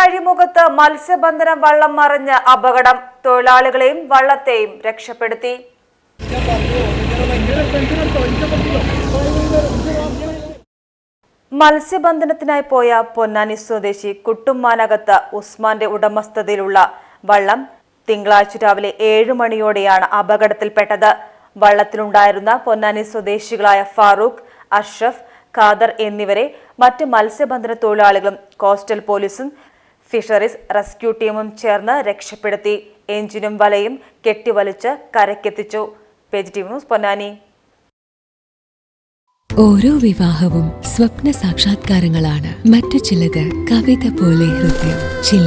അഴിമുഖത്ത് മത്സ്യബന്ധനം വള്ളം മറിഞ്ഞ് അപകടം. തൊഴിലാളികളെയും വള്ളത്തെയും രക്ഷപ്പെടുത്തി. മത്സ്യബന്ധനത്തിനായി പോയ പൊന്നാനി സ്വദേശി കുട്ടുമ്മാനകത്ത് ഉസ്മാന്റെ ഉടമസ്ഥതയിലുള്ള വള്ളം തിങ്കളാഴ്ച രാവിലെ ഏഴ് മണിയോടെയാണ് അപകടത്തിൽപ്പെട്ടത്. വള്ളത്തിലുണ്ടായിരുന്ന പൊന്നാനി സ്വദേശികളായ ഫാറൂഖ് അഷ്റഫ് ഖാദർ എന്നിവരെ മറ്റ് മത്സ്യബന്ധന തൊഴിലാളികളും കോസ്റ്റൽ പോലീസും ഫിഷറീസ് റെസ്ക്യൂ ടീമും ചേർന്ന് രക്ഷപ്പെടുത്തി. എഞ്ചിനും വലയും കെട്ടിവലിച്ച് കരക്കെത്തിച്ചു പേജ് ടി ന്യൂസ് പൊന്നാനി. ഓരോ വിവാഹവും സ്വപ്ന സാക്ഷാത്കാരങ്ങളാണ്. മറ്റു ചിലത് കവിത പോലെ ഹൃദയം ചില